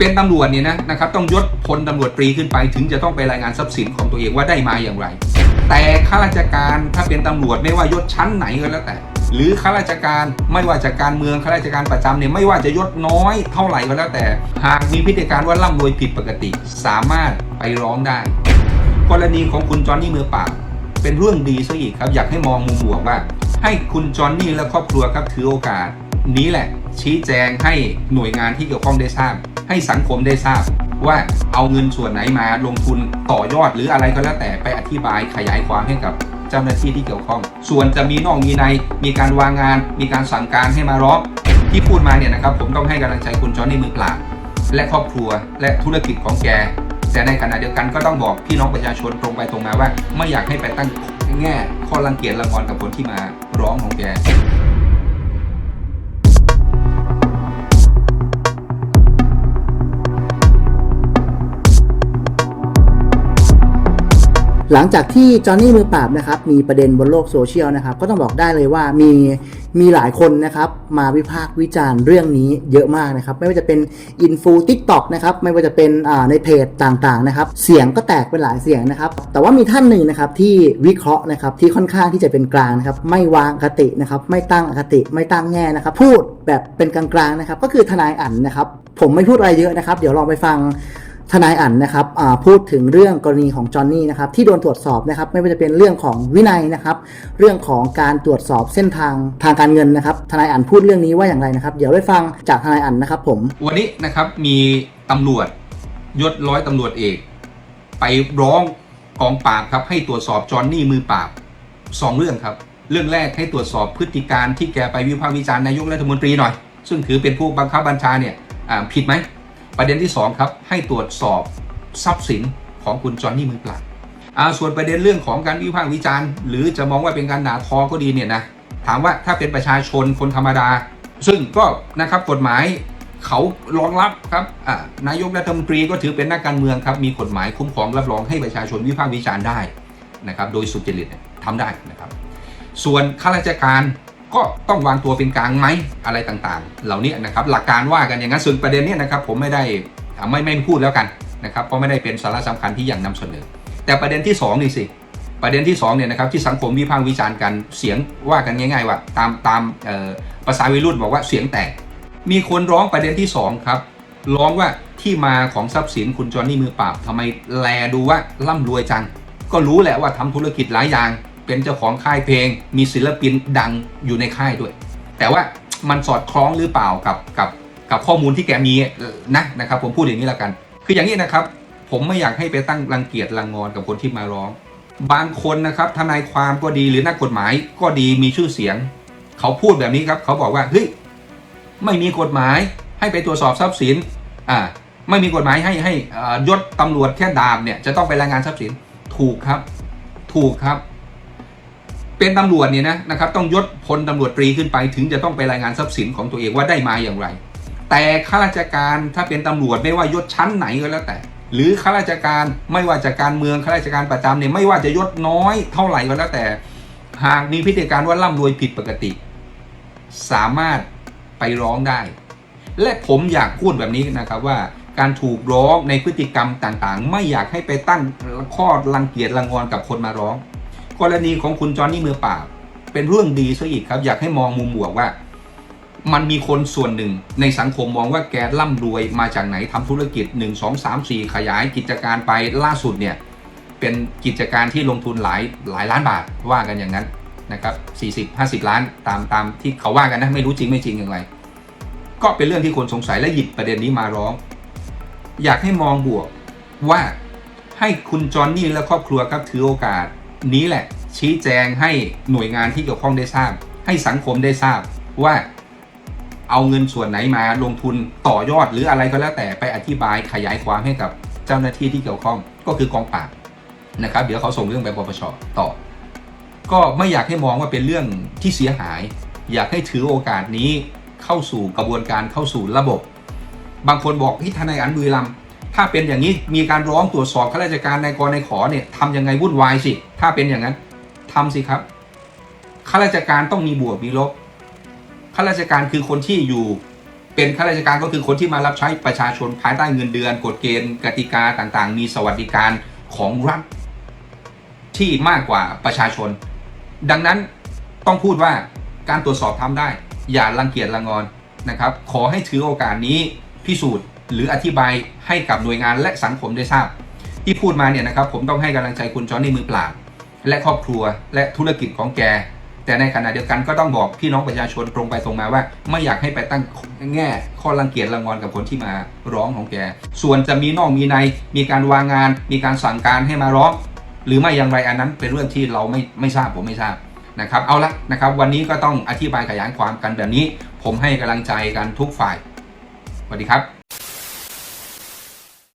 เป็นตำรวจเนี่ยนะนะครับต้องยศพลตำรวจตรีขึ้นไป ถึงจะต้องไปรายงานทรัพย์สินของตัวเองว่าได้มาอย่างไร แต่ข้าราชการถ้าเป็นตำรวจไม่ว่ายศชั้นไหนก็แล้วแต่ หรือข้าราชการไม่ว่าจากการเมืองข้าราชการประจำเนี่ยไม่ว่าจะยศน้อยเท่าไหร่ก็แล้วแต่ หากมีพฤติการว่าร่ำรวยผิดปกติ สามารถไปร้องได้ กรณีของคุณจอห์นนี่มือเปล่าเป็นเรื่องดีซะอีกครับ อยากให้มองมุมบวกว่า ให้คุณจอห์นนี่และครอบครัวครับถือโอกาส นี้แหละชี้แจงให้หน่วยงานที่เกี่ยวข้องได้ทราบ ให้สังคมได้ทราบ ว่าเอาเงินส่วนไหนมาลงทุนต่อยอดหรืออะไรก็แล้วแต่ไปอธิบายขยายความให้กับเจ้าหน้าที่ที่เกี่ยวข้อง ส่วนจะมีนอกมีในมีการวางงาน มีการสั่งการให้มาร้องที่พูดมาเนี่ยนะครับผมต้องให้กำลังใจคุณจอห์นนี่มือเปล่าและครอบครัวและธุรกิจของแกแต่ในขณะเดียวกันก็ต้องบอกพี่น้องประชาชนตรงไปตรงมาว่า ไม่อยากให้ไปตั้งแง่ข้อรังเกียจละงอนกับคนที่มาร้องของแก หลังจากที่จอห์นนี่มือปราบนะครับมีประเด็นบนโลกโซเชียลนะครับก็ต้องบอกได้เลยว่ามีมีหลายคนนะครับมาวิพากษ์วิจารณ์เรื่องนี้เยอะมากนะครับไม่ว่าจะเป็นอินฟูทิกตอกนะครับไม่ว่าจะเป็นในเพจต่างๆนะครับเสียงก็แตกเป็นหลายเสียงนะครับแต่ว่ามีท่านหนึ่งนะครับที่วิเคราะห์นะครับที่ค่อนข้างที่จะเป็นกลางนะครับไม่วางคตินะครับไม่ตั้งอคติไม่ตั้งแง่นะครับพูดแบบเป็นกลางๆนะครับก็คือทนายอั๋นนะครับผมไม่พูดอะไรเยอะนะครับ เดี๋ยวลองไปฟัง ทนายอั๋นนะครับพูดถึงเรื่องกรณีของจอห์นนี่นะครับที่โดนตรวจสอบนะครับไม่ว่าจะเป็นเรื่องของวินัยนะครับเรื่องของการตรวจสอบเส้นทางทางการเงินนะครับทนายอั๋นพูดเรื่องนี้ว่าอย่างไรนะครับ เดี๋ยวได้ฟังจากทนายอั๋นนะครับผมวันนี้นะครับมีตำรวจยศร้อยตำรวจเอก ไปร้องกองปราบครับให้ตรวจสอบจอห์นนี่มือปราบสองเรื่องครับ เรื่องแรกให้ตรวจสอบพฤติการที่แกไปวิพากษ์วิจารณ์นายกรัฐมนตรีหน่อย ซึ่งถือเป็นผู้บังคับบัญชาเนี่ยผิดไหม ประเด็นที่สองครับ ให้ตรวจสอบทรัพย์สินของคุณจอห์นนี่มือปราบอ่าส่วนประเด็นเรื่องของการวิพากษ์วิจารณ์ หรือจะมองว่าเป็นการด่าทอก็ดีเนี่ยนะถามว่าถ้าเป็นประชาชนคนธรรมดา ซึ่งก็นะครับกฎหมายเขารองรับครับนายกรัฐมนตรีก็ถือเป็นนักการเมืองครับมีกฎหมายคุ้มครองรับรองให้ประชาชนวิพากษ์วิจารณ์ได้นะครับโดยสุจริตเนี่ยทำได้นะครับ ส่วนข้าราชการ ก็ต้องวางตัวเป็นกลางไหมอะไรต่างๆ เหล่านี้นะครับหลักการว่ากันอย่างนั้นส่วนประเด็นนี้นะครับผมไม่ได้ไม่ไม่พูดแล้วกันนะครับเพราะไม่ได้เป็นสาระสำคัญที่อยากนำเสนอ แต่ประเด็นที่สองนี่สิประเด็นที่สองเนี่ยนะครับที่สังคมวิพากษ์วิจารณ์กันเสียงว่ากันง่าย ๆ ว่าตามตามภาษาวัยรุ่นบอกว่าเสียงแตก มีคนร้องประเด็นที่สองครับร้องว่าที่มาของทรัพย์สินคุณจอห์นนี่มือปราบทำไมแลดูว่าร่ำรวยจัง ก็รู้แหละว่าทำธุรกิจหลายอย่าง เป็นเจ้าของค่ายเพลง มีศิลปินดังอยู่ในค่ายด้วย แต่ว่ามันสอดคล้องหรือเปล่ากับกับกับข้อมูลที่แกมีนะนะครับ ผมพูดอย่างนี้แล้วกัน คืออย่างนี้นะครับ ผมไม่อยากให้ไปตั้งรังเกียจรังงอนกับคนที่มาร้อง บางคนนะครับทนายความก็ดีหรือนักกฎหมายก็ดีมีชื่อเสียง เขาพูดแบบนี้ครับ เขาบอกว่าเฮ้ยไม่มีกฎหมายให้ไปตรวจสอบทรัพย์สินอ่าไม่มีกฎหมายให้ให้อ่อยศตำรวจแค่ดาบเนี่ยจะต้องไปรายงานทรัพย์สินถูกครับ ถูกครับ เป็นตำรวจเนี่ยนะนะครับต้องยศพลตำรวจตรีขึ้นไป ถึงจะต้องไปรายงานทรัพย์สินของตัวเองว่าได้มาอย่างไร แต่ข้าราชการถ้าเป็นตำรวจไม่ว่ายศชั้นไหนก็แล้วแต่ หรือข้าราชการไม่ว่าจากการเมืองข้าราชการประจำเนี่ยไม่ว่าจะยศน้อยเท่าไหร่ก็แล้วแต่ หากมีพฤติการว่าร่ำรวยผิดปกติ สามารถไปร้องได้ และผมอยากพูดแบบนี้นะครับว่าการถูกร้องในพฤติกรรมต่างๆ ไม่อยากให้ไปตั้งข้อรังเกียจรังงอนกับคนมาร้อง กรณีของคุณจอห์นนี่มือปล่าบ เป็นเรื่องดีซะอีกครับ อยากให้มองมุมบวกว่า มันมีคนส่วนหนึ่งในสังคมมองว่าแกร่ำรวยมาจากไหนทำธุรกิจ 1 2 3 4 ขยายกิจการไปล่าสุดเนี่ย เป็นกิจการที่ลงทุนหลายหลายล้านบาทว่ากันอย่างนั้นนะครับ40 50 ล้านตามตามที่เขาว่ากันนะไม่รู้จริงไม่จริงอย่างไร ก็เป็นเรื่องที่คนสงสัยและหยิบประเด็นนี้มาร้อง อยากให้มองบวกว่าให้คุณจอห์นนี่และครอบครัวครับถือโอกาส นี้แหละ ชี้แจงให้หน่วยงานที่เกี่ยวข้องได้ทราบ ให้สังคมได้ทราบว่าเอาเงินส่วนไหนมาลงทุนต่อยอดหรืออะไรก็แล้วแต่ไปอธิบายขยายความให้กับเจ้าหน้าที่ที่เกี่ยวข้องก็คือกองปราบนะครับ เดี๋ยวเขาส่งเรื่องไปปปชต่อ ก็ไม่อยากให้มองว่าเป็นเรื่องที่เสียหาย อยากให้ถือโอกาสนี้เข้าสู่กระบวนการเข้าสู่ระบบ บางคนบอกที่ทนายอันบุรีรัมถ้าเป็นอย่างนี้มีการร้องตรวจสอบข้าราชการในกรในขอเนี่ยทำยังไงวุ่นวายสิ ถ้าเป็นอย่างนั้นทำสิครับข้าราชการต้องมีบวกมีลบข้าราชการคือคนที่อยู่เป็นข้าราชการก็คือคนที่มารับใช้ประชาชนภายใต้เงินเดือนกฎเกณฑ์กติกาต่างๆ มีสวัสดิการของรัฐที่มากกว่าประชาชน ดังนั้นต้องพูดว่าการตรวจสอบทำได้ อย่ารังเกียจละงอนนะครับ ขอให้ถือโอกาสนี้พิสูจน์ หรืออธิบายให้กับหน่วยงานและสังคมได้ทราบ ที่พูดมาเนี่ยนะครับ ผมต้องให้กำลังใจคุณจอห์นนี่มือเปล่า และครอบครัวและธุรกิจของแก แต่ในขณะเดียวกันก็ต้องบอกพี่น้องประชาชนตรงไปตรงมาว่า ไม่อยากให้ไปตั้งแง่ข้อรังเกียจรังงอนกับคนที่มาร้องของแก ส่วนจะมีนอกมีในมีการวางงาน มีการสั่งการให้มาร้อง หรือไม่อย่างไรอันนั้นเป็นเรื่องที่เราไม่ไม่ทราบผมไม่ทราบนะครับเอาละนะครับวันนี้ก็ต้องอธิบายขยายความกันแบบนี้ ผมให้กำลังใจกันทุกฝ่ายสวัสดีครับ